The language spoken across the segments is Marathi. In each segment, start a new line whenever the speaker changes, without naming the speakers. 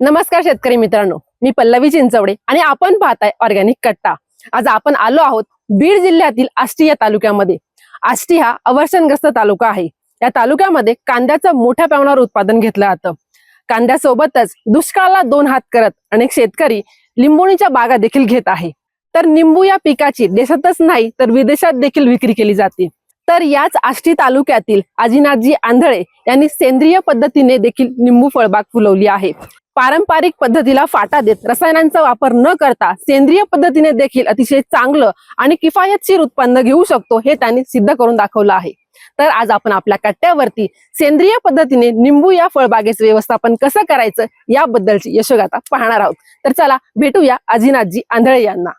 नमस्कार शेतकरी मित्रांनो मी पल्लवी चिंचवडे आणि आपण पाहताय ऑर्गॅनिक कट्टा. आज आपण आलो आहोत बीड जिल्ह्यातील आष्टी या तालुक्यामध्ये. आष्टी हा अवर्षणग्रस्त तालुका आहे. या तालुक्यामध्ये कांद्याचं मोठ्या प्रमाणावर उत्पादन घेतलं जातं. कांद्यासोबतच दुष्काळाला दोन हात करत अनेक शेतकरी लिंबोणीच्या बागा देखील घेत आहे. तर निंबू या पिकाची देशातच नाही तर विदेशात देखील विक्री केली जाते. तर याच आष्टी तालुक्यातील आजीनाथजी आंधळे यांनी सेंद्रिय पद्धतीने देखील निंबू फळबाग फुलवली आहे. पारंपरिक पद्धतीला फाटा देत रसायनांचा वापर न करता सेंद्रिय पद्धतीने देखील अतिशय चांगलं आणि किफायतशीर उत्पन्न घेऊ शकतो हे त्यांनी सिद्ध करून दाखवलं आहे. तर आज आपण आपल्या कट्ट्यावरती सेंद्रिय पद्धतीने निंबू या फळबागेचं व्यवस्थापन कसं करायचं याबद्दलची यशोगाथा पाहणार आहोत. तर चला भेटूया अजिनाथजी आंधळे यांना.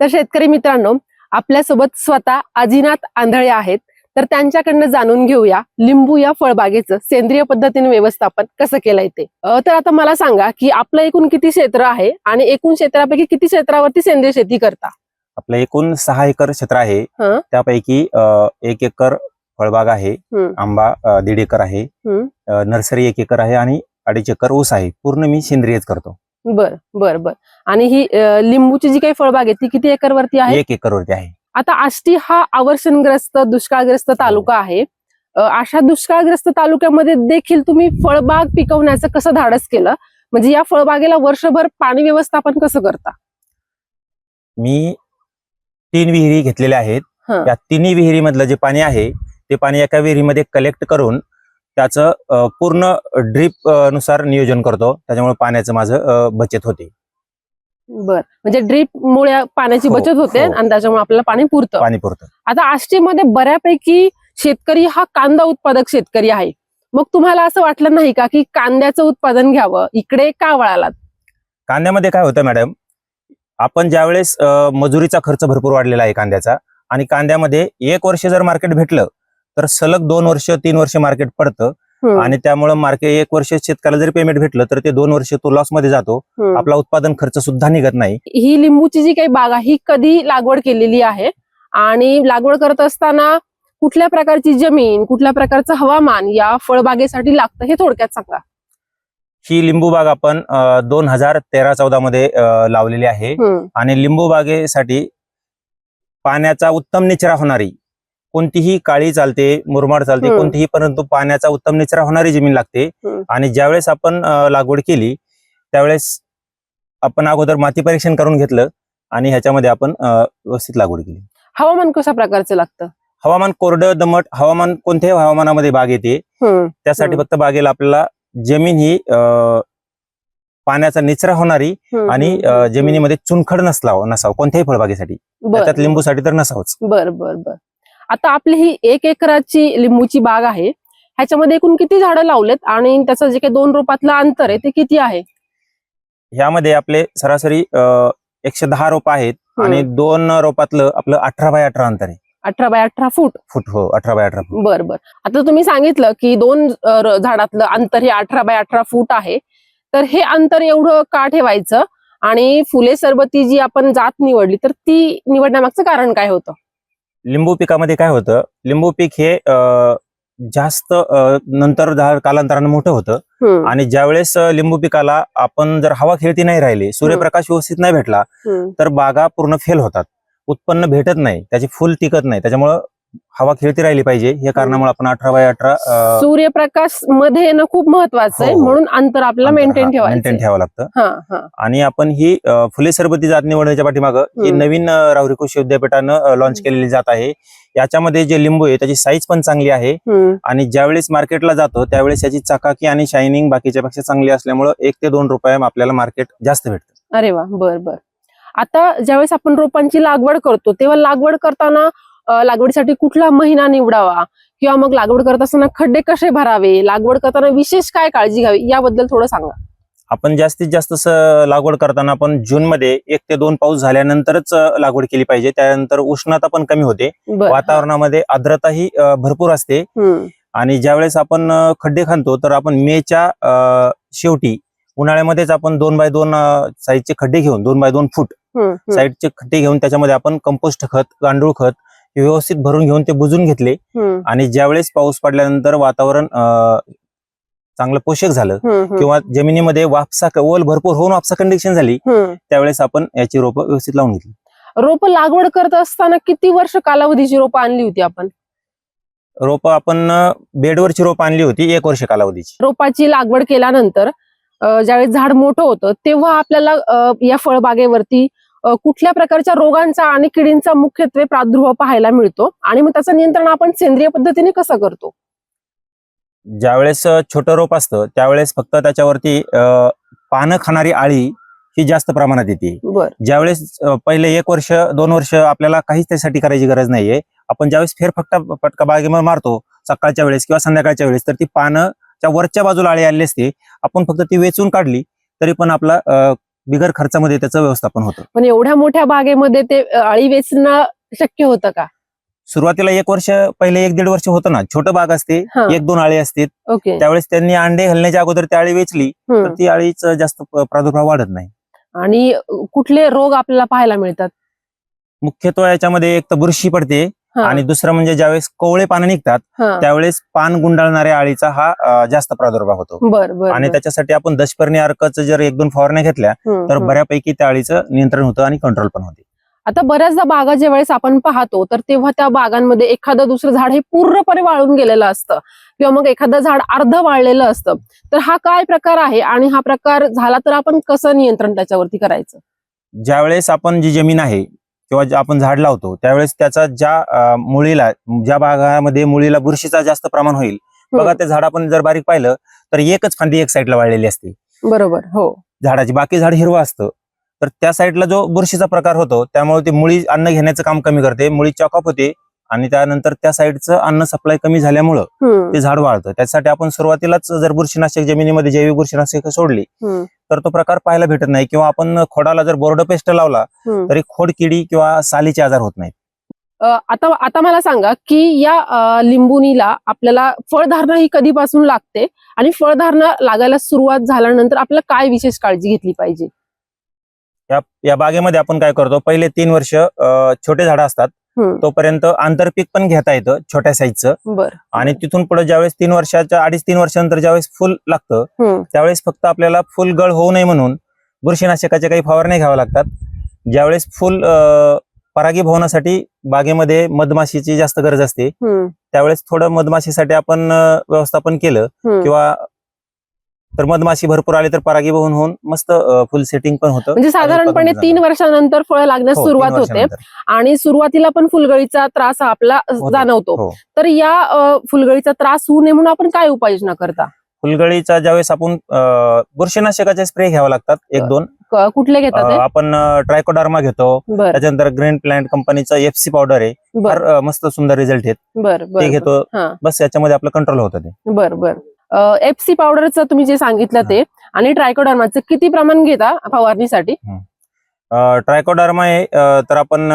तर शेतकरी मित्रांनो आपल्यासोबत स्वतः अजिनाथ आंधळे आहेत. तर त्यांच्याकडनं जाणून घेऊया लिंबू या फळबागेचं सेंद्रिय पद्धतीने व्यवस्थापन कसं केलंय ते. अं, तर आता मला सांगा की आपलं एकूण किती क्षेत्र आहे आणि एकूण क्षेत्रापैकी किती क्षेत्रावरती सेंद्रिय शेती करता?
आपलं एकूण सहा एकर क्षेत्र आहे.
हं.
त्यापैकी अ, एक एकर फळबाग आहे. आंबा अ, दीड एकर आहे. अ, नर्सरी एक एकर आहे आणि अडीच एकर ऊस आहे. पूर्ण मी सेंद्रियच करतो.
बर बर बर. आणि ही अं, लिंबूची जी काही फळबाग आहे ती किती एकर वरती आहे?
एक एकर वरती आहे.
आता आष्टी हा आवर्षणग्रस्त दुष्काळग्रस्त तालुका आहे. अशा दुष्काळग्रस्त तालुक्यामध्ये देखील तुम्ही फळबाग पिकवण्याचं कसं धाडस केलं? म्हणजे या फळबागेला वर्षभर पाणी व्यवस्थापन कसं करता?
मी तीन विहिरी घेतलेल्या आहेत.
हं.
या तिन्ही विहिरीमधलं जे पाणी आहे ते पाणी एका विहिरीमध्ये कलेक्ट करून त्याचं पूर्ण ड्रीपनुसार नियोजन करतो. त्याच्यामुळे पाण्याचं माझं बचत होते.
बर. म्हणजे ड्रीप मुळे पाण्याची
हो,
बचत होते
हो.
आणि त्याच्यामुळे आपल्याला पाणी पुरतं.
पाणी पुरतं.
आता आष्टीमध्ये बऱ्यापैकी शेतकरी हा कांदा उत्पादक शेतकरी आहे. मग तुम्हाला असं वाटलं नाही का की कांद्याचं उत्पादन घ्यावं? इकडे का वळालात?
कांद्यामध्ये काय होतं मॅडम आपण ज्यावेळेस अ, मजुरीचा खर्च भरपूर वाढलेला आहे कांद्याचा आणि कांद्यामध्ये एक वर्ष जर मार्केट भेटलं तर सलग दोन वर्ष तीन वर्ष मार्केट पडतं. आणि त्यामुळे मार्केट एक वर्ष शेतकऱ्याला जरी पेमेंट भेटलं तर ते दोन वर्ष तो लॉसमध्ये जातो. आपला उत्पादन खर्च सुद्धा निघत नाही.
ही लिंबूची जी काही बाग आहे ही कधी लागवड केलेली आहे? आणि लागवड करत असताना कुठल्या प्रकारची जमीन कुठल्या प्रकारचं हवामान या फळबागेसाठी लागतं हे थोडक्यात सांगा.
ही लिंबू बाग आपण दोन हजार तेरा चौदा मध्ये लावलेली आहे. आणि लिंबू बागेसाठी पाण्याचा उत्तम निचरा होणारी कोणतीही काळी चालते मुरमाड चालते. कोणतीही परंतु पाण्याचा उत्तम निचरा होणारी जमीन लागते. आणि ज्यावेळेस आपण लागवड केली त्यावेळेस आपण अगोदर माती परीक्षण करून घेतलं आणि ह्याच्यामध्ये आपण व्यवस्थित लागवड केली.
हवामान कशा प्रकारचं लागतं?
हवामान कोरडं दमट हवामान कोणत्याही हवामानामध्ये बाग येते. त्यासाठी. फक्त बागेला आपल्याला जमीन ही पाण्याचा निचरा होणारी आणि. जमिनीमध्ये चुनखड नसावं नसावं कोणत्याही फळबागेसाठी. त्यात लिंबूसाठी तर नसावंच.
बर बर बर. आता आपली ही एक एकराची लिंबूची बाग आहे. ह्याच्यामध्ये एकूण किती झाडं लावलेत आणि त्याचं जे काही दोन रोपातलं अंतर आहे ते किती आहे?
ह्यामध्ये आपले सरासरी एकशे दहा रोप आहेत. आणि दोन रोपातलं आपलं अठरा बाय अठरा अंतर आहे.
अठरा बाय अठरा फूट?
फूट हो अठरा बाय अठरा फूट.
बर बर. आता तुम्ही सांगितलं की दोन झाडातलं अंतर हे अठरा बाय अठरा फूट आहे. तर हे अंतर एवढं का ठेवायचं? आणि फुले सरबती जी आपण जात निवडली तर ती निवडण्यामागचं कारण काय होतं?
लिंबू पिकामध्ये काय होतं? लिंबू पीक हे जास्त नंतर कालांतरानं मोठं होतं. आणि ज्यावेळेस लिंबू पिकाला आपण जर हवा खेळती नाही राहिली सूर्यप्रकाश व्यवस्थित नाही भेटला. तर बागा पूर्ण फेल होतात. उत्पन्न भेटत नाही. त्याची फुल टिकत नाही. त्याच्यामुळं हवा खेळती राहिली पाहिजे. या कारणामुळे आपण अठरा बाय अठरा
सूर्यप्रकाशमध्ये येणं खूप महत्वाचं आहे.
हो, हो.
म्हणून अंतर आपल्याला मेंटेन
हा,
ठेवायचं
मेंटेन. ठेवावं लागतं.
हा हा.
आणि आपण ही अ, फुले सरबती जात निवडण्याच्या पाठीमागं ही
हम्म.
नवीन अ, राहुरी कृषी विद्यापीठानं लॉन्च. केलेली जात आहे. याच्यामध्ये जे लिंबू आहे त्याची साईज पण चांगली आहे.
हम्म,
आणि ज्यावेळेस मार्केटला जातो त्यावेळेस याची चकाकी आणि शायनिंग बाकीच्या पेक्षा चांगली असल्यामुळं एक ते दोन रुपये आपल्याला मार्केट जास्त भेटतं.
अरे वा बर बर. आता ज्यावेळेस आपण रोपांची लागवड करतो तेव्हा लागवड करताना लागवडीसाठी कुठला महिना निवडावा? किंवा मग लागवड करत असताना खड्डे कसे भरावे? लागवड करताना विशेष काय काळजी घ्यावी? याबद्दल थोडं सांगा.
आपण जास्तीत जास्त लागवड करताना आपण जून मध्ये एक ते दोन पाऊस झाल्यानंतरच लागवड केली पाहिजे. त्यानंतर उष्णता पण कमी होते. वातावरणामध्ये आर्द्रताही अ, भरपूर असते. आणि ज्यावेळेस आपण खड्डे खांदतो तर आपण मेच्या शेवटी उन्हाळ्यामध्येच आपण दोन बाय दोन साईजचे खड्डे घेऊन दोन बाय दोन फूट. साईडचे खड्डे घेऊन त्याच्यामध्ये आपण कंपोस्ट खत गांडूळ खत हे व्यवस्थित भरून घेऊन ते बुजून घेतले. आणि ज्यावेळेस पाऊस पडल्यानंतर वातावरण चांगलं पोषक झालं किंवा जमिनीमध्ये वापसा ओल भरपूर होऊन वापसा कंडिशन झाली. त्यावेळेस आपण याची रोपं व्यवस्थित लावून घेतली.
रोप लागवड करत असताना किती वर्ष कालावधीची रोपं आणली होती आपण?
रोपं आपण बेडवरची रोपं आणली होती एक वर्ष कालावधीची.
रोपाची लागवड केल्यानंतर ज्यावेळेस झाड मोठं होतं तेव्हा आपल्याला या फळबागेवरती कुठल्या प्रकारच्या रोगांचा आणि किडींचा मुख्यत्वे प्रादुर्भाव पाहायला मिळतो आणि मग त्याचं नियंत्रण आपण सेंद्रिय पद्धतीने कसं करतो?
ज्यावेळेस छोटं रोप असतं त्यावेळेस फक्त त्याच्यावरती पानं खाणारी आळी ही जास्त प्रमाणात येते. ज्यावेळेस पहिले एक वर्ष दोन वर्ष आपल्याला काहीच त्यासाठी करायची गरज नाहीये. आपण ज्यावेळेस फेरफटका फटका बागेमध्ये मारतो सकाळच्या वेळेस किंवा संध्याकाळच्या वेळेस तर ती पानं त्या वरच्या बाजूला आळी आली असते. आपण फक्त ती वेचून काढली तरी पण आपला बिगर खर्चामध्ये त्याचं व्यवस्थापन होतं.
पण एवढ्या मोठ्या बागेमध्ये ते अ, आळी वेचणं शक्य होतं का?
सुरुवातीला एक वर्ष पहिले एक दीड वर्ष होतं ना. छोटं बाग असते
हा.
एक दोन आळी असते.
ओके.
त्यावेळेस त्यांनी अंडे घालण्याच्या अगोदर ती आळी वेचली तर
हम्म.
ती आळीच जास्त प- प्रादुर्भाव वाढत नाही.
आणि कुठले रोग आपल्याला पाहायला मिळतात?
मुख्यत्वे याच्यामध्ये एक तर बुरशी पडते आणि दुसरं म्हणजे ज्यावेळेस कोवळे पानं निघतात. त्यावेळेस पान गुंडाळणाऱ्या आळीचा हा जास्त प्रादुर्भाव होतो आणि. त्याच्यासाठी आपण दशपर्णी अर्कचं जर एक दोन फवारण्या घेतल्या तर. बऱ्यापैकी त्या आळीचं नियंत्रण होतं आणि कंट्रोल पण होते
आता बऱ्याचदा बागा ज्या वेळेस आपण पाहतो तर तेव्हा त्या बागांमध्ये एखादं दुसरं झाड हे पूर्णपणे वाळून गेलेलं असतं किंवा मग एखादं झाड अर्ध वाळलेलं असतं तर हा काय प्रकार आहे आणि हा प्रकार झाला तर आपण कसं नियंत्रण त्याच्यावरती करायचं
ज्यावेळेस आपण जी जमीन आहे किंवा आपण झाड लावतो त्यावेळेस त्याचा ज्या मुळीला ज्या भागामध्ये मुळीला बुरशीचा जास्त प्रमाण होईल बघा ते झाड आपण जर बारीक पाहिलं तर एकच फांदी एक साईडला वाळलेली असते.
बरोबर हो.
झाडाची बाकी झाड हिरवं असतं. तर त्या साईडला जो बुरशीचा प्रकार होतो त्यामुळे ती मुळी अन्न घेण्याचं काम कमी करते मुळी चॉकअप होते आणि त्यानंतर त्या साईडचं अन्न सप्लाय कमी झाल्यामुळं ते झाड वाढतं त्यासाठी आपण सुरुवातीलाच जर बुरशीनाशक जमिनीमध्ये जैविक बुरशीनाशक सोडली तर तो प्रकार पाहायला भेटत नाही. किंवा आपण खोडाला जर बोर्ड पेस्ट लावला. तरी खोड किडी किंवा सालीचे आजार होत नाहीत.
आता आता मला सांगा की या लिंबुनीला आपल्याला फळधारणा ही कधीपासून लागते? आणि फळधारणा लागायला सुरुवात झाल्यानंतर आपल्याला काय विशेष काळजी घेतली पाहिजे?
या या बागेमध्ये आपण काय करतो? पहिले तीन वर्ष छोटे झाडं असतात. तोपर्यंत आंतरपीक पण घेता येतं छोट्या साईजचं आणि तिथून पुढे ज्यावेळेस तीन वर्षाच्या अडीच तीन वर्षानंतर ज्यावेळेस फुल लागतं त्यावेळेस फक्त आपल्याला फुल गळ होऊ नये म्हणून बुरशीनाशकाचे काही फवारणी घ्याव्या लागतात. ज्यावेळेस फुल परागीभवनासाठी बागेमध्ये मधमाशीची जास्त गरज असते. त्यावेळेस थोडं मधमाशीसाठी आपण व्यवस्थापन केलं. किंवा तर मधमाशी भरपूर आली तर परागीभवन होऊन मस्त फुल सेटिंग पण होतं.
म्हणजे साधारणपणे तीन वर्षानंतर फळ लागण्यास
हो,
सुरुवात होते. आणि सुरुवातीला पण फुलगळीचा त्रास हा आपला
होतो.
जाणवतो.
हो.
तर या फुलगळीचा त्रास होऊ नये म्हणून आपण काय उपाययोजना करता?
फुलगळीचा ज्यावेळेस आपण बुरशीनाशकाचे स्प्रे घ्यावे लागतात एक. दोन.
कुठले घेतात
आपण ट्रायकोडार्मा घेतो. त्याच्यानंतर ग्रीन प्लांट कंपनीचं एफसी पावडर आहे.
बर.
फार मस्त सुंदर रिझल्ट आहेत.
बर
ते घेतो.
हा.
बस याच्यामध्ये आपलं कंट्रोल होतं ते.
बर बर. एफसी पावडरचं तुम्ही जे सांगितलं ते आणि ट्रायकोडर्माचं किती प्रमाण घेता फवारणीसाठी?
ट्रायकोडार्मा आहे तर आपण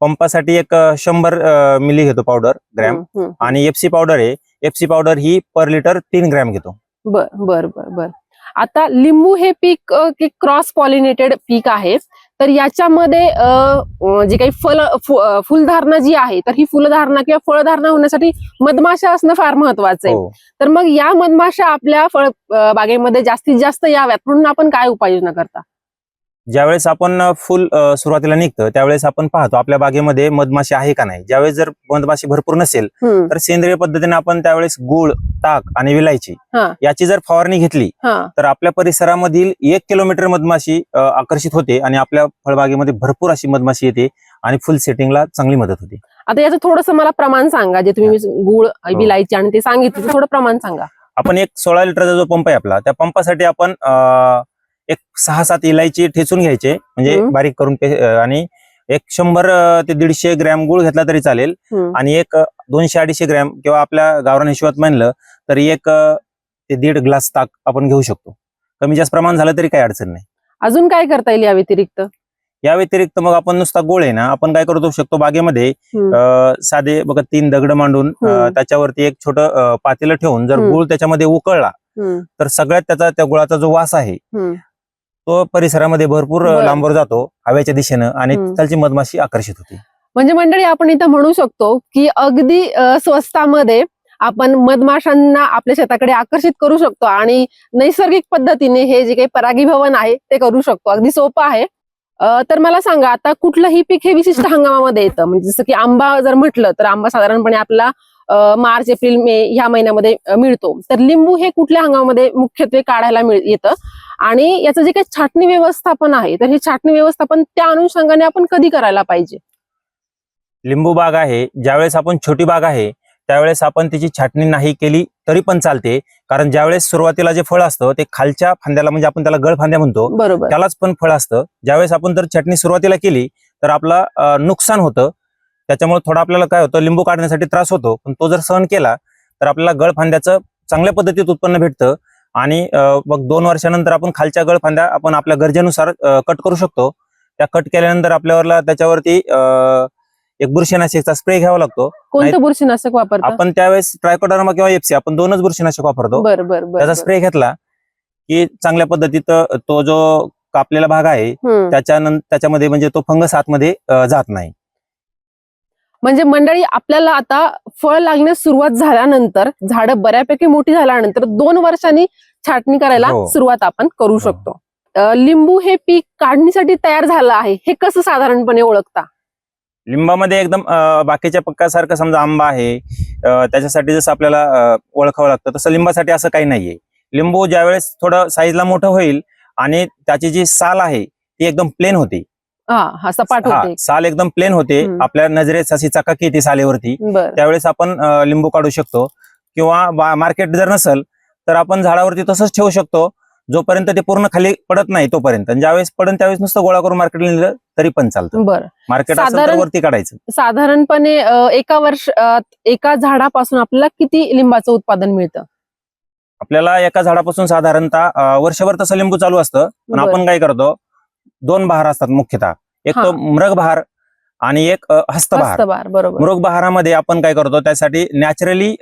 पंपासाठी एक शंभर मिली घेतो पावडर ग्रॅम. आणि एफसी पावडर आहे एफसी पावडर ही पर लिटर तीन ग्रॅम घेतो.
बर बर बर बर. आता लिंबू हे पीक क्रॉस पॉलिनेटेड पीक आहे. तर याच्यामध्ये जे काही फल फुलधारणा जी आहे तर ही फुलधारणा किंवा फळधारणा होण्यासाठी मधमाशा असणं फार महत्वाचं आहे.
हो.
तर मग या मधमाशा आपल्या फळ बागेमध्ये जास्तीत जास्त याव्यात म्हणून आपण काय उपाययोजना करता?
ज्यावेळेस आपण फुल सुरुवातीला निघतं त्यावेळेस आपण पाहतो आपल्या बागेमध्ये मधमाशी आहे का नाही. ज्यावेळेस जर मधमाशी भरपूर नसेल तर सेंद्रिय पद्धतीने आपण त्यावेळेस गुळ ताक आणि विलायची. याची जर फवारणी घेतली तर आपल्या परिसरामधील एक किलोमीटर मधमाशी आकर्षित होते आणि आपल्या फळबागेमध्ये भरपूर अशी मधमाशी येते आणि फुल सेटिंगला चांगली मदत होते.
आता याचं थोडंसं मला प्रमाण सांगा जे तुम्ही गुळ
हो.
विलायची आणि ते सांगितलं थोडं प्रमाण सांगा.
आपण एक सोळा लिटरचा जो पंप आहे आपला त्या पंपासाठी आपण एक सहा सात इलायची ठेचून घ्यायचे म्हणजे
हम्म.
बारीक करून पे- आणि एक शंभर ते दीडशे ग्रॅम गुळ घेतला तरी चालेल
हम्म,
आणि एक दोनशे अडीचशे ग्रॅम किंवा आपल्या गावरान हिशोबात म्हणलं तर एक ते दीड ग्लास ताक आपण घेऊ शकतो कमी जास्त प्रमाण झालं तरी काही अडचण नाही
अजून काय करता येईल या व्यतिरिक्त
या व्यतिरिक्त मग आपण नुसता गोळ आहे ना आपण काय करू शकतो बागेमध्ये
हम्म.
अ, साधे बघा तीन दगड मांडून अ,
हम्म.
त्याच्यावरती एक छोटं पातेलं ठेवून जर
हम्म.
गुळ त्याच्यामध्ये उकळला
हम्म,
तर सगळ्यात त्याचा त्या गुळाचा जो वास आहे
हम्म.
तो परिसरामध्ये भरपूर
बरं.
लांबवर जातो हवेच्या दिशेनं आणि
हम्म.
तिथलची मधमाशी आकर्षित होते.
म्हणजे मंडळी आपण इथं म्हणू शकतो की अगदी अ, स्वस्तामध्ये आपण मधमाशांना आपल्या शेताकडे आकर्षित करू शकतो आणि नैसर्गिक पद्धतीने हे जे काही परागीभवन आहे ते करू शकतो. अगदी सोपं आहे. अ, तर मला सांगा आता कुठलंही पीक हे विशिष्ट हंगामामध्ये येतं? म्हणजे जसं की आंबा जर म्हटलं तर आंबा साधारणपणे आपला अ, मार्च एप्रिल मे ह्या महिन्यामध्ये अ, मिळतो. तर लिंबू हे कुठल्या हंगामामध्ये मुख्यत्वे काढायला मिळ येतं? आणि याचं जे काही छाटणी व्यवस्थापन आहे तर हे छाटणी व्यवस्थापन त्या अनुषंगाने आपण कधी करायला पाहिजे?
लिंबू बाग आहे ज्यावेळेस आपण छोटी बाग आहे त्यावेळेस आपण त्याची छाटणी नाही केली तरी पण चालते. कारण ज्यावेळेस सुरुवातीला जे फळ असतं ते खालच्या फांद्याला म्हणजे आपण त्याला गळ फांद्या म्हणतो
बरोबर.
त्यालाच पण फळ असतं. ज्यावेळेस आपण जर छाटणी सुरुवातीला केली तर आपला नुकसान होतं. त्याच्यामुळे थोडा आपल्याला काय होतं लिंबू काढण्यासाठी त्रास होतो. पण तो जर सहन केला तर आपल्याला गळ फांद्याचं चांगल्या पद्धतीत उत्पन्न भेटतं. आणि मग दोन वर्षानंतर आपण खालच्या गळ फांद्या आपण आपल्या गरजेनुसार कट करू शकतो. त्या कट केल्यानंतर आपल्याला त्याच्यावरती एक बुरशीनाशकचा स्प्रे घ्यावा लागतो.
कोणतं बुरशीनाशक वापरतात
आपण त्यावेळेस ट्रायकोडर्मा किंवा एफसी आपण दोनच बुरशीनाशक वापरतो. त्याचा स्प्रे घेतला की चांगल्या पद्धतीत तो जो कापलेला भाग आहे. त्याच्यानंतर त्याच्यामध्ये म्हणजे तो फंगस आतमध्ये जात नाही.
म्हणजे मंडळी आपल्याला आता फळ लागण्यास सुरुवात झाल्यानंतर झाडं बऱ्यापैकी मोठी झाल्यानंतर दोन वर्षांनी छाटणी करायला
हो.
सुरुवात आपण करू. शकतो लिंबू हे पीक काढणीसाठी तयार झालं आहे हे कसं साधारणपणे ओळखता
लिंबामध्ये एकदम बाकीच्या पक्कासारखं समजा आंबा आहे त्याच्यासाठी जसं आपल्याला ओळखावं लागतं तसं लिंबासाठी असं काही नाहीये लिंबू ज्यावेळेस थोडं साईजला मोठं होईल आणि त्याची जी साल आहे ती एकदम प्लेन होते
हा सपाट
हा,
होते.
साल एकदम प्लेन होते.
हम्म.
आपल्या नजरेत अशी चकाकी येते सालेवरती.
बर.
त्यावेळेस आपण अं, लिंबू काढू शकतो. किंवा मार्केट जर नसेल तर आपण झाडावरती तसंच ठेवू शकतो. जोपर्यंत ते पूर्ण खाली पडत नाही तोपर्यंत. आणि ज्यावेळेस पडन त्यावेळेस नुसतं गोळा करून मार्केटला नेलं तरी पण चालतं.
बर.
मार्केट असेल तर
साधारण-
वरती काढायचं.
साधारणपणे अं, एका वर्ष अं, एका झाडापासून आपल्याला किती लिंबाचं उत्पादन मिळतं?
आपल्याला एका झाडापासून साधारणतः अं, वर्षभर तसं लिंबू चालू असतं. पण
बर.
आपण काय करतो दोन बहार असतात मुख्यतः. एक. तो मृग बहार आणि एक हस्तबहार.
बरोबर.
मृग बहारामध्ये आपण काय करतो त्यासाठी नॅचरली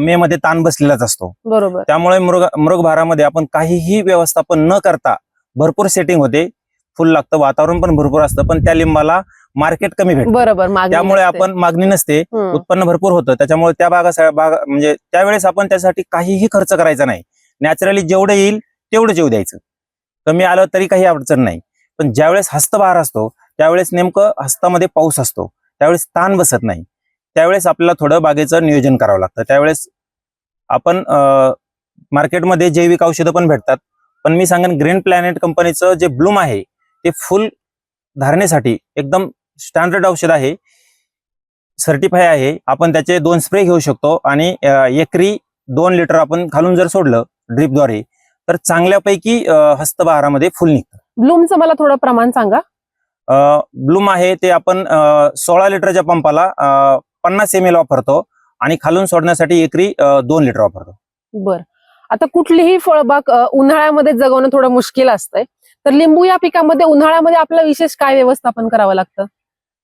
मे मध्ये ताण बसलेलाच असतो.
बरोबर.
त्यामुळे मृग मृग भारामध्ये आपण काहीही व्यवस्थापन न करता भरपूर सेटिंग होते. फुल लागतं वातावरण पण भरपूर असतं पण त्या लिंबाला मार्केट कमी भेटतं.
बरोबर
त्यामुळे. आपण मागणी नसते. उत्पन्न भरपूर होतं. त्याच्यामुळे त्या बागा बाग म्हणजे त्यावेळेस आपण त्यासाठी काहीही खर्च करायचा नाही. नॅचरली जेवढं येईल तेवढंच येऊ द्यायचं. कमी आलं तरी काही अडचण नाही. पण ज्यावेळेस हस्तभार असतो त्यावेळेस नेमकं हस्तामध्ये पाऊस असतो. त्यावेळेस ताण बसत नाही. त्यावेळेस आपल्याला थोडं बागेचं नियोजन करावं लागतं. त्यावेळेस आपण मार्केटमध्ये जैविक औषधं पण भेटतात. पण मी सांगेन ग्रीन प्लॅनेट कंपनीचं जे ब्लूम आहे ते फुल धारणेसाठी एकदम स्टँडर्ड औषध आहे. सर्टिफाय आहे. आपण त्याचे दोन स्प्रे घेऊ शकतो आणि एकरी दोन लिटर आपण खालून जर सोडलं ड्रीपद्वारे तर चांगल्यापैकी हस्तबहारामध्ये फुल निघतं.
ब्लूमचं मला थोडं प्रमाण सांगा.
ब्लूम आहे ते आपण सोळा लिटरच्या पंपाला पन्नास एम एल वापरतो आणि खालून सोडण्यासाठी एकरी दोन लिटर वापरतो.
बर. आता कुठलीही फळबाग उन्हाळ्यामध्ये जगवणं थोडं मुश्किल असतंय. तर लिंबू या पिकामध्ये उन्हाळ्यामध्ये आपल्याला विशेष काय व्यवस्थापन करावं लागतं?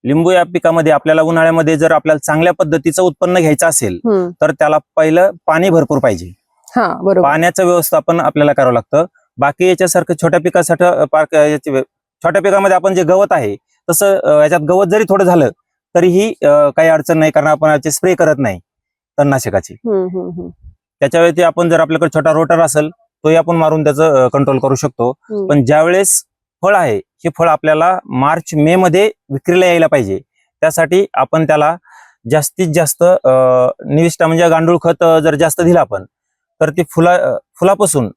लिंबू या पिकामध्ये आपल्याला उन्हाळ्यामध्ये जर आपल्याला चांगल्या पद्धतीचं उत्पन्न घ्यायचं असेल. तर त्याला पहिलं पाणी भरपूर पाहिजे.
हा
पाण्याचं व्यवस्थापन आपल्याला करावं लागतं. बाकी याच्यासारखं छोट्या पिकासाठी पार्क याची छोट्या पिकामध्ये आपण जे गवत आहे तसं याच्यात गवत जरी थोडं झालं तरीही काही अडचण नाही कारण आपण याचे स्प्रे करत नाही तणनाशकाची. त्याच्या वेळी आपण जर आपल्याकडे छोटा रोटर असेल तोही आपण मारून त्याचं कंट्रोल करू शकतो. पण ज्यावेळेस फळ आहे हे फळ आपल्याला मार्च मे मध्ये विक्रीला यायला पाहिजे त्यासाठी आपण त्याला जास्तीत जास्त अं, निविष्ठा म्हणजे गांडूळ खत जर जास्त दिलं आपण तर ती फुला फुलापासून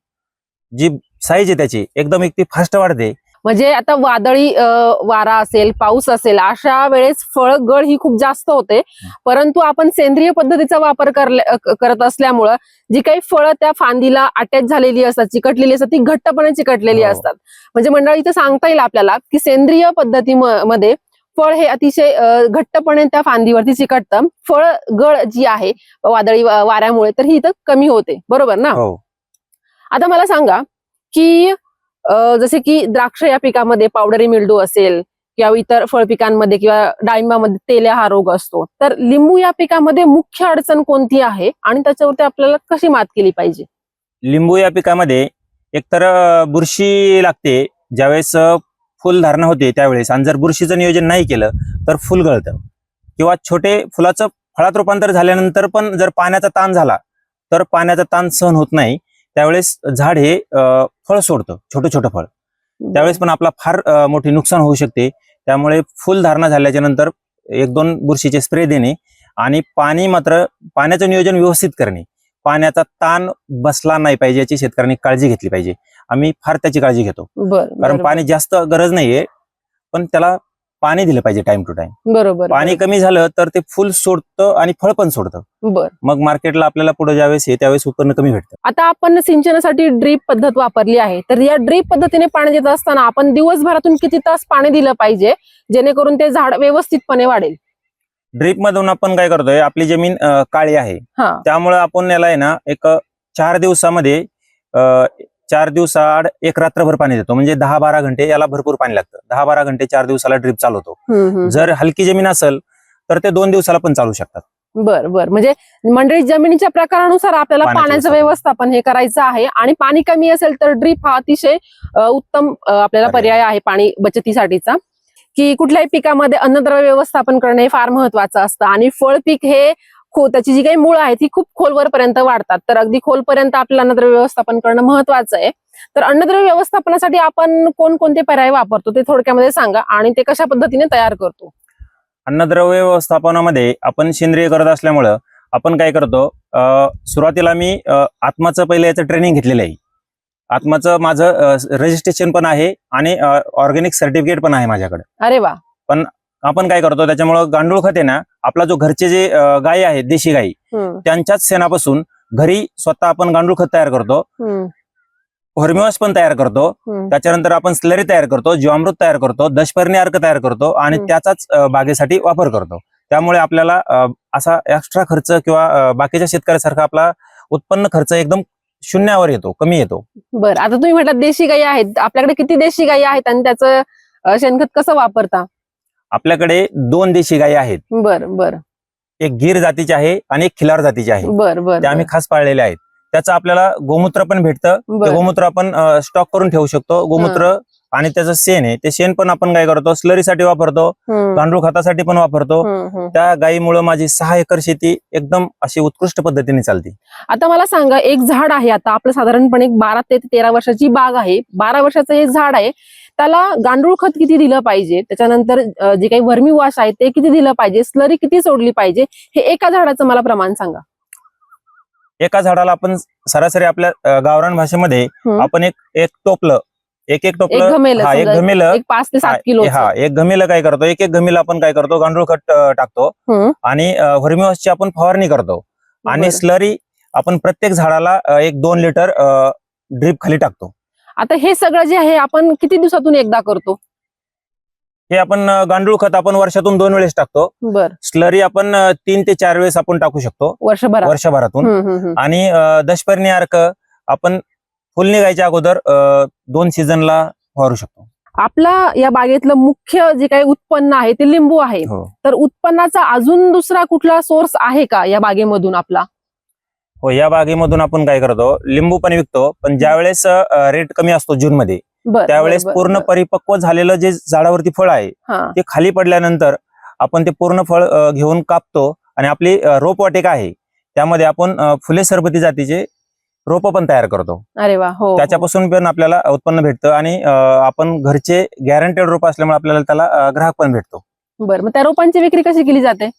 जी साईज आहे त्याची एकदम एक ती फास्ट वाढते.
म्हणजे आता वादळी वारा असेल पाऊस असेल अशा वेळेस फळ गळ ही खूप जास्त होते. परंतु आपण सेंद्रिय पद्धतीचा वापर करत असल्यामुळं जी काही फळं त्या फांदीला अटॅच झालेली असतात चिकटलेली असतात ती घट्टपणे चिकटलेली
हो.
असतात. म्हणजे मंडळी इथं सांगता येईल आपल्याला की सेंद्रिय पद्धतीमध्ये फळ हे अतिशय घट्टपणे त्या फांदीवरती चिकटतं. फळ गळ जी आहे वादळी वाऱ्यामुळे तर ही इथं कमी होते. बरोबर ना?
हो.
आता मला सांगा की जसे की द्राक्ष या पिकामध्ये पावडरी मिल्डू असेल किंवा इतर फळ पिकांमध्ये किंवा डाळिंबामध्ये तेल्या हा रोग असतो तर लिंबू या पिकामध्ये मुख्य अडचण कोणती आहे आणि त्याच्यावरती आपल्याला कशी मात केली पाहिजे?
लिंबू या पिकामध्ये एकतर बुरशी लागते ज्यावेळेस फुल धारणा होते त्यावेळेस आणि जर बुरशीचं नियोजन नाही केलं तर फुल गळतं. किंवा छोटे फुलाचं फळात रूपांतर झाल्यानंतर पण जर पाण्याचा ताण झाला तर पाण्याचा ताण सहन होत नाही. त्यावेळेस झाड हे फळ सोडतं छोटं छोटं फळ. त्यावेळेस पण आपला फार मोठी नुकसान होऊ शकते. त्यामुळे फुल धारणा झाल्याच्यानंतर एक दोन बुरशीचे स्प्रे देणे आणि पाणी मात्र पाण्याचं नियोजन व्यवस्थित करणे. पाण्याचा ताण बसला नाही पाहिजे याची शेतकऱ्यांनी काळजी घेतली पाहिजे. आम्ही फार त्याची काळजी घेतो. कारण पाणी जास्त गरज नाहीये पण त्याला पाणी दिलं पाहिजे टाइम टू टाइम
बरोबर
पाणी कमी झालं तर ते फुल सोडतं आणि फळ पण सोडतं.
बर.
मग मार्केटला आपल्याला पुढे ज्यावेळेस आहे त्यावेळेस उत्पन्न कमी भेटतं
आता आपण सिंचनासाठी ड्रीप पद्धत वापरली आहे. तर या ड्रीप पद्धतीने पाणी देत असताना आपण दिवसभरातून किती तास पाणी दिलं पाहिजे जेणेकरून ते झाड व्यवस्थितपणे वाढेल?
ड्रीप मधून आपण काय करतोय आपली जमीन अं, काळी आहे.
हा.
त्यामुळे आपण याला आहे ना एक चार दिवसामध्ये अं, चार दिवसाआड एक रात्रभर पाणी देतो. म्हणजे दहा बारा घंटे याला भरपूर पाणी लागतं. दहा बारा घंटे चार दिवसाला ड्रीप चालवतो. जर हलकी जमीन असेल तर ते दोन दिवसाला पण चालू शकतात.
बर बर. म्हणजे मंडळी जमिनीच्या प्रकारानुसार आपल्याला
पाण्याचं व्यवस्थापन.
हे करायचं आहे. आणि पाणी कमी असेल तर ड्रीप हा अतिशय उत्तम आपल्याला
पर्याय.
आहे पाणी बचतीसाठीचा. की कुठल्याही पिकामध्ये अन्नद्रव्य व्यवस्थापन करणं फार महत्वाचं असतं. आणि फळ पीक हे खो त्याची जी काही मुळं आहेत ती खूप खोलवरपर्यंत वाढतात. तर अगदी खोलपर्यंत आपल्याला अन्नद्रव्य व्यवस्थापन करणं महत्वाचं आहे. तर अन्नद्रव्य व्यवस्थापनासाठी आपण कोणकोणते पर्याय वापरतो ते थोडक्यामध्ये सांगा आणि ते कशा पद्धतीने तयार करतो?
अन्नद्रव्य व्यवस्थापनामध्ये आपण सेंद्रिय करत असल्यामुळं आपण काय करतो सुरुवातीला मी आत्माचं पहिलं याचं ट्रेनिंग घेतलेलं आहे. आत्माचं माझं रजिस्ट्रेशन पण आहे आणि ऑर्गॅनिक सर्टिफिकेट पण आहे माझ्याकडे.
अरे वा!
आपण काय करतो त्याच्यामुळं गांडूळ खत आहे ना आपला जो घरचे जे गायी आहेत देशी गायी त्यांच्याच शेणापासून घरी स्वतः आपण गांडूळ खत तयार करतो. हॉर्मिओस पण तयार करतो. त्याच्यानंतर आपण स्लरी तयार करतो जीवामृत तयार करतो दशपर्णी अर्क तयार करतो आणि. त्याचाच बागेसाठी वापर करतो. त्यामुळे आपल्याला असा एक्स्ट्रा खर्च किंवा बाकीच्या शेतकऱ्यासारखा आपला उत्पन्न खर्च एकदम शून्यावर येतो कमी येतो.
बर आता तुम्ही म्हटलं देशी गायी आहेत. आपल्याकडे किती देशी गायी आहेत आणि त्याचं शेणखत कसं वापरता?
आपल्याकडे दोन देशी गायी आहेत.
बर बर.
एक गीर जातीची आहे आणि एक खिलार जातीची आहे.
बर बर
त्या आम्ही खास पाळलेल्या आहेत. त्याचं आपल्याला गोमूत्र पण भेटतं. ते गोमूत्र आपण स्टॉक करून ठेवू शकतो. गोमूत्र आणि त्याचं शेण आहे. ते शेण पण आपण काय करतो? स्लरीसाठी वापरतो. गांडूळ खतासाठी पण वापरतो. त्या गायीमुळे माझी सहा एकर शेती एकदम अशी उत्कृष्ट पद्धतीने चालते.
आता मला सांगा एक झाड आहे आता. आपलं साधारणपणे एक बारा ते तेरा वर्षाची बाग आहे. बारा वर्षाचं हे झाड आहे. त्याला गांडूळ खत किती दिलं पाहिजे? त्याच्यानंतर जे काही वर्मी वॉश आहे ते किती दिलं पाहिजे? स्लरी किती सोडली पाहिजे? हे एका झाडाचं मला प्रमाण सांगा.
एका झाडाला आपण सरासरी आपल्या गावरान भाषेमध्ये. आपण एक एक टोपलं एक एक टोपलं एक घमेलं
एक पाच ते सात किलो
हा एक घमेलं काय करतो? एक एक घमेलं आपण काय करतो? गांडूळ खत टाकतो. आणि व्हर्मिवॉसची आपण फवारणी करतो. आणि स्लरी आपण प्रत्येक झाडाला एक दोन लिटर ड्रीप खाली टाकतो.
आता हे सगळं जे आहे आपण किती दिवसातून एकदा करतो?
हे आपण गांडूळ खत आपण वर्षातून दोन वेळेस टाकतो.
बर.
स्लरी आपण तीन ते चार वेळेस आपण टाकू शकतो.
वर्षभरात?
वर्षभरातून. आणि दशपर्णी अर्क आपण फुल निघायच्या अगोदर दोन सीझनला फवारू शकतो.
आपला या बागेतलं मुख्य जे काही उत्पन्न आहे ते लिंबू आहे.
हो.
तर उत्पन्नाचा अजून दुसरा कुठला सोर्स आहे का या बागेमधून आपला?
हो या बागेमधून आपण काय करतो लिंबू पण विकतो पण ज्या वेळेस रेट कमी असतो जून मध्ये त्यावेळेस पूर्ण. परिपक्व झालेलं जे झाडावरती फळ आहे ते खाली पडल्यानंतर आपण ते पूर्ण फळ घेऊन कापतो आणि आपली रोपवाटिका आहे त्यामध्ये आपण फुले सरबती जातीचे रोप पण तयार करतो.
अरे वा हो हो.
त्याच्यापासून पण आपल्याला उत्पन्न भेटतं आणि आपण घरचे गॅरंटेड रोप असल्यामुळे आपल्याला त्याला ग्राहक पण भेटतो.
बर मग त्या रोपांची विक्री कशी केली जाते?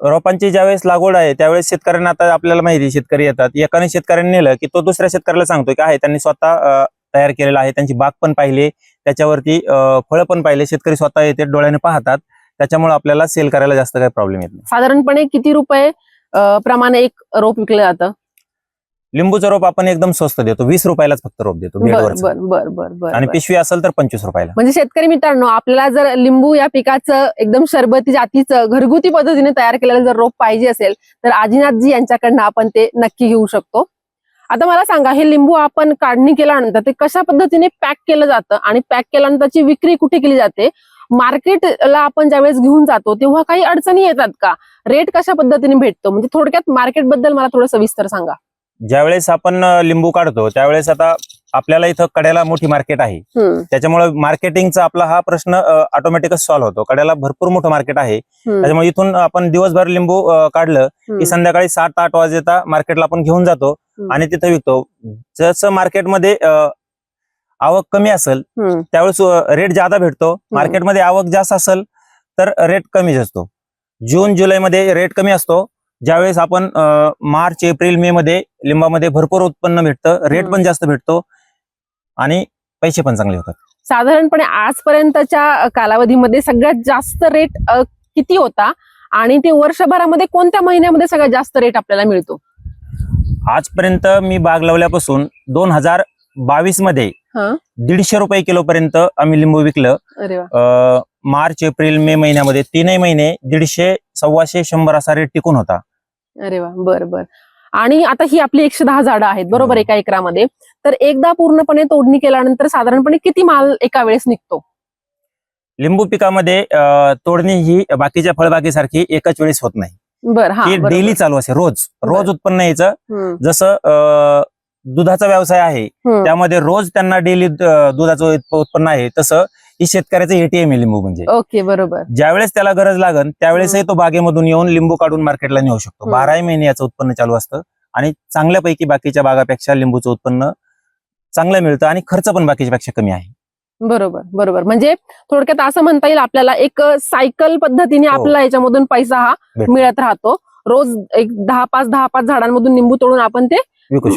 रोपांची ज्यावेळेस लागवड आहे त्यावेळेस शेतकऱ्यांना आता आपल्याला माहिती शेतकरी येतात. एकाने शेतकऱ्यांनी नेलं की तो दुसऱ्या शेतकऱ्याला सांगतो की आहे त्यांनी स्वतः तयार केलेला आहे त्यांची बाग पण पाहिले त्याच्यावरती फळं पण पाहिले शेतकरी स्वतः येते डोळ्याने पाहतात त्याच्यामुळे आपल्याला सेल करायला जास्त काही प्रॉब्लेम येत नाही.
साधारणपणे किती रुपये प्रमाणे एक रोप विकलं जातं?
लिंबूचं रोप आपण एकदम स्वस्त देतो. वीस रुपयालाच फक्त रोप देतो
बर
बेडवरचं.
बर बर बर बर
आणि
बर.
पिशवी असेल तर पंचवीस रुपयाला.
म्हणजे शेतकरी मित्रांनो आपल्याला जर लिंबू या पिकाचं एकदम शरबती जातीचं घरगुती पद्धतीने तयार केलेलं जर रोप पाहिजे असेल तर आजीनाथजी यांच्याकडनं आपण ते नक्की घेऊ शकतो. आता मला सांगा हे लिंबू आपण काढणी केल्यानंतर ते कशा पद्धतीने पॅक केलं जातं? आणि पॅक केल्यानंतरची विक्री कुठे केली जाते? मार्केटला आपण ज्यावेळेस घेऊन जातो तेव्हा काही अडचणी येतात का? रेट कशा पद्धतीने भेटतो? म्हणजे थोडक्यात मार्केटबद्दल मला थोडं सविस्तर सांगा.
ज्यावेळेस आपण लिंबू काढतो त्यावेळेस आता आपल्याला इथं कड्याला मोठी मार्केट आहे. त्याच्यामुळे मार्केटिंगचा आपला हा प्रश्न ऑटोमॅटिकच सॉल्व्ह होतो. कड्याला भरपूर मोठं मार्केट आहे. त्याच्यामुळे इथून आपण दिवसभर लिंबू काढलं की संध्याकाळी सात आठ वाजेता मार्केटला आपण घेऊन जातो. आणि तिथं विकतो. जसं मार्केटमध्ये आवक कमी असेल त्यावेळेस रेट जादा भेटतो. मार्केटमध्ये आवक जास्त असेल तर रेट कमीच असतो. जून जुलैमध्ये रेट कमी असतो. ज्यावेळेस आपण मार्च एप्रिल मे मध्ये लिंबामध्ये भरपूर उत्पन्न भेटतं रेट. पण जास्त भेटतो आणि पैसे पण चांगले होतात.
साधारणपणे आजपर्यंतच्या कालावधीमध्ये सगळ्यात जास्त रेट किती होता? आणि ते वर्षभरामध्ये कोणत्या महिन्यामध्ये सगळ्यात जास्त रेट आपल्याला मिळतो?
आजपर्यंत मी बाग लावल्यापासून दोन हजार
बावीसमध्ये.
दीडशे रुपये किलो पर्यंत आम्ही लिंबू विकलं. मार्च एप्रिल मे महिन्यामध्ये तीनही महिने दीडशे सव्वाशे शंभर असा रेट टिकून होता.
अरे वा बर बर आणि आता ही आपली एकशे दहा झाडं आहेत बरोबर
हो.
एका एकरामध्ये तर एकदा पूर्णपणे तोडणी केल्यानंतर साधारणपणे किती माल एका वेळेस निघतो
लिंबू पिकामध्ये अं, तोडणी ही बाकीच्या फळबागेसारखी एकाच वेळेस होत नाही
बर हा
ती
बरोबर.
डेली चालू असते रोज रोज
बरं.
उत्पन्न यायचं
हम्म,
जसं अं, दुधाचा व्यवसाय आहे
हम्म.
त्यामध्ये रोज त्यांना डेली दुधाचं उत्प- उत्पन्न आहे तसं ही शेतकऱ्याचं एटीएम आहे लिंबू म्हणजे.
ओके बरोबर.
ज्यावेळेस त्याला गरज लागन त्यावेळेसही तो बागेमधून येऊन लिंबू काढून मार्केटला नेऊ शकतो. बाराही महिने याचं उत्पन्न चालू असतं आणि चांगल्यापैकी बाकीच्या बागापेक्षा लिंबूचं उत्पन्न चांगलं मिळतं आणि खर्च पण बाकीच्या पेक्षा कमी आहे.
बरोबर बरोबर. म्हणजे थोडक्यात असं म्हणता येईल आपल्याला एक सायकल पद्धतीने
हो.
आपल्याला याच्यामधून पैसा हा. मिळत राहतो. रोज एक दहा पाच दहा पाच झाडांमधून लिंबू तोडून आपण ते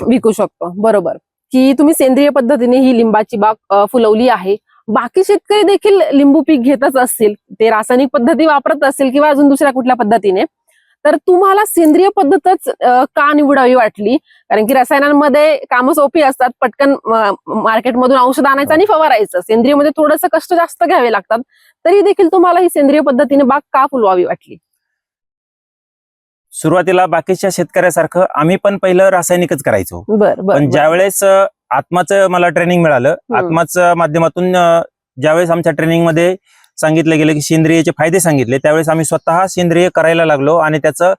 विकू शकतो.
बरोबर. की तुम्ही सेंद्रिय पद्धतीने ही लिंबाची बाग फुलवली आहे. बाकी शेतकरी देखील लिंबू पीक घेतच असतील. ते रासायनिक पद्धती वापरत असतील किंवा अजून दुसऱ्या कुठल्या पद्धतीने. तर तुम्हाला सेंद्रिय पद्धतच का निवडावी वाटली? कारण की रसायनांमध्ये कामं सोपी असतात. पटकन मार्केटमधून औषध आणायचं आणि फवारायचं. सेंद्रियमध्ये थोडंसं कष्ट जास्त घ्यावे लागतात. तरी देखील तुम्हाला ही सेंद्रिय पद्धतीने बाग का फुलवावी वाटली?
सुरुवातीला बाकीच्या शेतकऱ्यासारखं आम्ही पण पहिलं रासायनिकच करायचो. पण ज्यावेळेस आत्माचं मला ट्रेनिंग मिळालं. आत्माच्या माध्यमातून ज्यावेळेस आमच्या ट्रेनिंगमध्ये सांगितलं गेलं की सेंद्रियचे फायदे सांगितले त्यावेळेस आम्ही स्वतः सेंद्रिय करायला लागलो आणि त्याचं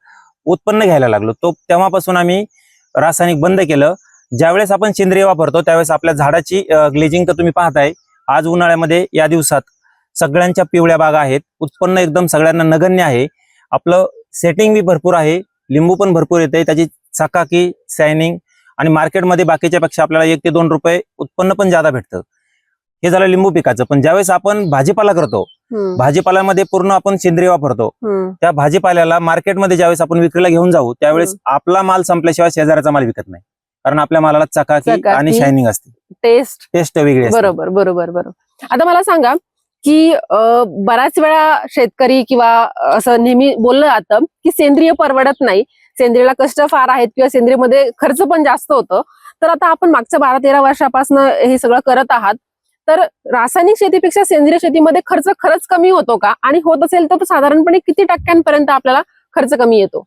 उत्पन्न घ्यायला लागलो. तो तेव्हापासून आम्ही रासायनिक बंद केलं. ज्यावेळेस आपण सेंद्रिय वापरतो त्यावेळेस आपल्या झाडाची ग्लेजिंग तर तुम्ही पाहताय आज उन्हाळ्यामध्ये या दिवसात सगळ्यांच्या पिवळ्या बागा आहेत उत्पन्न एकदम सगळ्यांना नगण्य आहे. आपलं सेटिंग बी भरपूर आहे. लिंबू पण भरपूर येते. त्याची चकाकी शायनिंग आणि मार्केटमध्ये बाकीच्या पेक्षा आपल्याला एक ते दोन रुपये उत्पन्न पण जादा भेटतं. हे झालं लिंबू पिकाचं. पण ज्यावेळेस आपण भाजीपाला करतो भाजीपाल्यामध्ये पूर्ण आपण सेंद्रिय वापरतो त्या भाजीपाल्याला मार्केटमध्ये ज्यावेळेस आपण विक्रीला घेऊन जाऊ त्यावेळेस आपला माल संपल्याशिवाय शेजाऱ्याचा माल विकत नाही. कारण आपल्या मालाला चकाकी. आणि शायनिंग असते.
टेस्ट
टेस्ट वेगळी
बरोबर बरोबर बरोबर. आता मला सांगा की बऱ्याच वेळा शेतकरी किंवा असं नेहमी बोललं जातं की सेंद्रिय परवडत नाही. सेंद्रियला कष्ट फार आहेत किंवा सेंद्रियमध्ये खर्च पण जास्त होतं. तर आता आपण मागच्या बारा तेरा वर्षापासून हे सगळं करत आहात. तर रासायनिक शेतीपेक्षा सेंद्रिय शेतीमध्ये खर्च खरंच कमी होतो का? आणि होत असेल तर तो साधारणपणे किती टक्क्यांपर्यंत आपल्याला खर्च कमी येतो?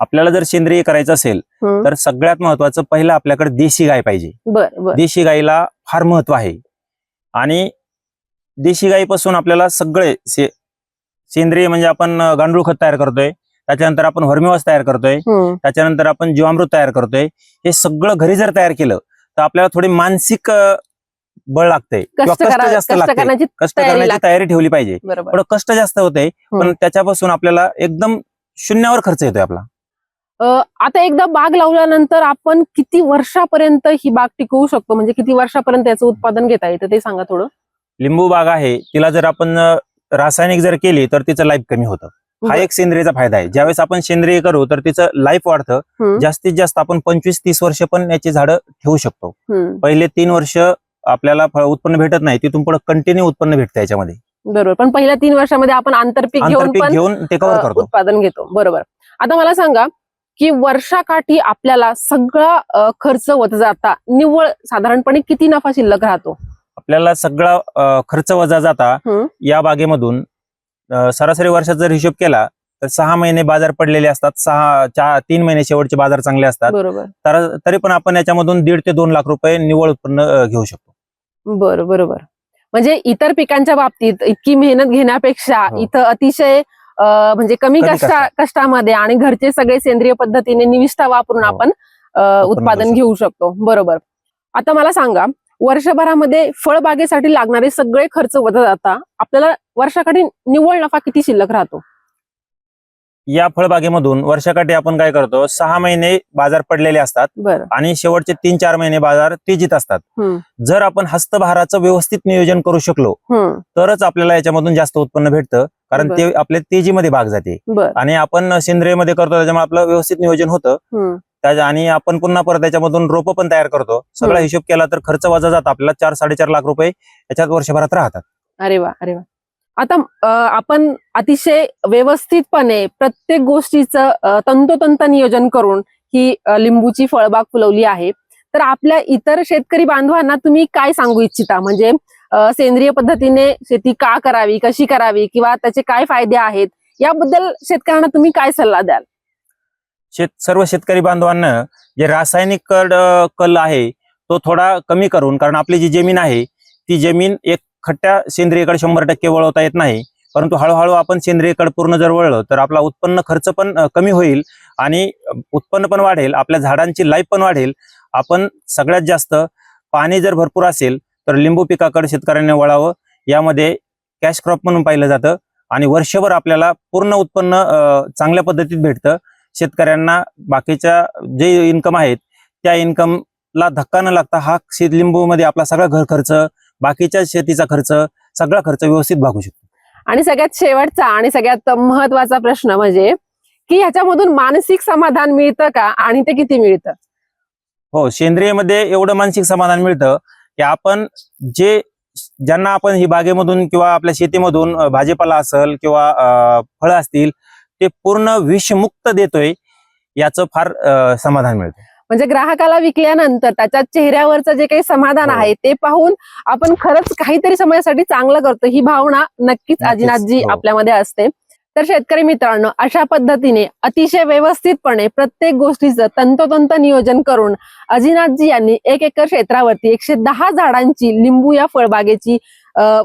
आपल्याला जर सेंद्रिय करायचं असेल तर सगळ्यात महत्वाचं पहिलं आपल्याकडे देशी गाय पाहिजे. देशी गाईला फार महत्त्व आहे. आणि देशी गाईपासून आपल्याला सगळे से सेंद्रिय म्हणजे आपण गांडूळ खत तयार करतोय. त्याच्यानंतर आपण हर्मिवास तयार करतोय.
हम्म,
त्याच्यानंतर आपण जीवामृत तयार करतोय. हे सगळं घरी जर तयार केलं तर आपल्याला थोडी मानसिक बळ लागतंय.
कष्ट
जास्त लागते कष्ट
तयारी
करण्याची. तयारी ठेवली पाहिजे. थोडं कष्ट जास्त होते पण
हम्म.
त्याच्यापासून आपल्याला एकदम शून्यावर खर्च येतोय आपला.
आता एकदा बाग लावल्यानंतर आपण किती वर्षापर्यंत ही बाग टिकवू शकतो? म्हणजे किती वर्षापर्यंत याचं उत्पादन घेता येतं ते सांगा थोडं.
लिंबू बाग आहे तिला जर आपण रासायनिक जर केली तर तिचं लाईफ कमी होतं. हा. एक सेंद्रियचा फायदा आहे. ज्यावेळेस आपण सेंद्रिय करू तर तिचं लाईफ वाढतं. जास्तीत जास्त आपण पंचवीस तीस वर्ष पण याची झाडं ठेवू शकतो. पहिले तीन वर्ष आपल्याला उत्पन्न भेटत नाही तिथून पुढे कंटिन्यू उत्पन्न भेटतं याच्यामध्ये.
बरोबर. पण पहिल्या तीन वर्षामध्ये आपण आंतरपीक घेऊन
घेऊन ते कव्हर करतो.
उत्पादन घेतो. बरोबर. आता मला सांगा की वर्षाकाठी आपल्याला सगळा खर्च होत जाता निव्वळ साधारणपणे किती नफा शिल्लक राहतो?
आपल्याला सगळा अ, खर्च वजा जाता. या बागेमधून अ, सरासरी वर्षात जर हिशोब केला तर सहा महिने बाजार पडलेले असतात सहा चार तीन महिने शेवटचे बाजार चांगले असतात
बरोबर
तर तरी पण आपण याच्यामधून दीड ते दोन लाख रुपये निव्वळ उत्पन्न अ, घेऊ शकतो
बरं बरोबर म्हणजे इतर पिकांच्या बाबतीत इतकी मेहनत घेण्यापेक्षा
हो.
इथं अतिशय अ, म्हणजे कमी
कमी
कष्टा
कष्टात.
कष्टामध्ये आणि घरचे सगळे सेंद्रिय पद्धतीने निविष्ठा वापरून
हो.
आपण अ, उत्पादन
घेऊ
शकतो बरोबर आता मला सांगा वर्षभरामध्ये फळबागेसाठी लागणारे सगळे खर्च वजा जाता. आपल्याला वर्षाकाठी निव्वळ नफा किती शिल्लक राहतो?
या फळबागेमधून वर्षाकाठी आपण काय करतो? सहा महिने बाजार पडलेले असतात आणि शेवटचे तीन चार महिने बाजार तेजीत असतात. जर आपण हस्तभाराचं व्यवस्थित नियोजन करू शकलो तरच आपल्याला याच्यामधून जास्त उत्पन्न भेटतं कारण ते आपल्या तेजीमध्ये भाग जाते. आणि आपण सेंद्रियमध्ये करतो त्याच्यामुळे आपलं व्यवस्थित नियोजन होतं. त्याच्या आणि आपण पुन्हा परत त्याच्यामधून रोपं पण तयार करतो. सगळा. हिशोब केला तर खर्च वजा जात. आपल्याला चार साडेचार लाख रुपये याच्यात वर्षभरात राहतात.
अरे वा अरे वा. आता आपण अतिशय व्यवस्थितपणे प्रत्येक गोष्टीचं तंतोतंत नियोजन करून ही लिंबूची फळबाग फुलवली आहे. तर आपल्या इतर शेतकरी बांधवांना तुम्ही काय सांगू इच्छिता? म्हणजे सेंद्रिय पद्धतीने शेती का करावी कशी करावी किंवा त्याचे काय फायदे आहेत? याबद्दल शेतकऱ्यांना तुम्ही काय सल्ला द्याल?
शेत सर्व शेतकरी बांधवांना जे रासायनिक कड कल आहे तो थोडा कमी करून कारण आपली जी जमीन आहे ती जमीन एक खट्ट्या सेंद्रियकडे शंभर टक्के वळवता येत नाही. परंतु हळूहळू आपण सेंद्रियकडे पूर्ण जर वळलं तर आपला उत्पन्न खर्च पण कमी होईल आणि उत्पन्न पण वाढेल आपल्या झाडांची लाईफ पण वाढेल. आपण सगळ्यात जास्त पाणी जर भरपूर असेल तर लिंबू पिकाकडे शेतकऱ्यांनी वळावं. यामध्ये कॅश क्रॉप म्हणून पाहिलं जातं आणि वर्षभर आपल्याला पूर्ण उत्पन्न चांगल्या पद्धतीत भेटतं. शेतकऱ्यांना बाकीच्या जे इन्कम आहेत त्या इन्कमला धक्का न लागता हा लिंबूमध्ये आपला सगळा घर खर्च बाकीच्या शेतीचा खर्च सगळा खर्च व्यवस्थित भागू शकतो.
आणि सगळ्यात शेवटचा आणि सगळ्यात महत्त्वाचा प्रश्न म्हणजे की ह्याच्यामधून मानसिक समाधान मिळतं का आणि ते किती मिळतं?
हो सेंद्रियमध्ये एवढं मानसिक समाधान मिळतं की आपण जे ज्यांना आपण ही बागेमधून किंवा आपल्या शेतीमधून भाजीपाला असेल किंवा फळं असतील ते पूर्ण विषमुक्त देतोय याचं फार समाधान मिळतं
म्हणजे ग्राहकाला विकल्यानंतर त्याच्या चेहऱ्यावरचं जे काही समाधान
हो.
आहे ते पाहून आपण खरंच काहीतरी समाजासाठी चांगलं करतो ही भावना नक्कीच आजीनाथजी
हो.
आपल्यामध्ये असते तर शेतकरी मित्रांनो अशा पद्धतीने अतिशय व्यवस्थितपणे प्रत्येक गोष्टीचं तंतोतंत नियोजन करून अजिनाथजी यांनी एक एकर क्षेत्रावरती एकशे दहा झाडांची लिंबू या फळबागेची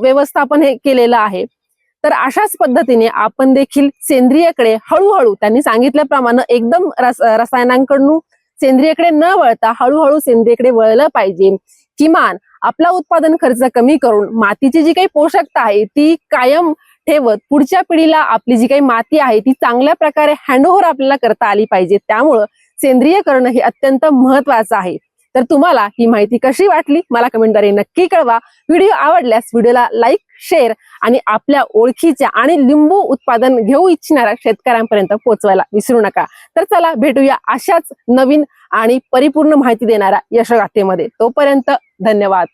व्यवस्थापन हे केलेलं आहे तर अशाच पद्धतीने आपण देखील सेंद्रियकडे हळूहळू त्यांनी सांगितल्याप्रमाणे एकदम रस रसायनांकडून सेंद्रियकडे न वळता हळूहळू सेंद्रियकडे वळलं पाहिजे. किमान आपला उत्पादन खर्च कमी करून मातीची जी काही पोषकता आहे ती कायम ठेवत पुढच्या पिढीला आपली जी काही माती आहे ती चांगल्या प्रकारे हँडओव्हर आपल्याला करता आली पाहिजे. त्यामुळं सेंद्रिय करणं हे अत्यंत महत्वाचं आहे. तर तुम्हाला ही माहिती कशी वाटली? मला कमेंटद्वारे नक्की कळवा. व्हिडिओ आवडल्यास व्हिडिओला लाईक शेअर आणि आपल्या ओळखीच्या आणि लिंबू उत्पादन घेऊ इच्छिणाऱ्या शेतकऱ्यांपर्यंत पोहोचवायला विसरू नका. तर चला भेटूया अशाच नवीन आणि परिपूर्ण माहिती देणाऱ्या यशगाथेमध्ये. तोपर्यंत धन्यवाद.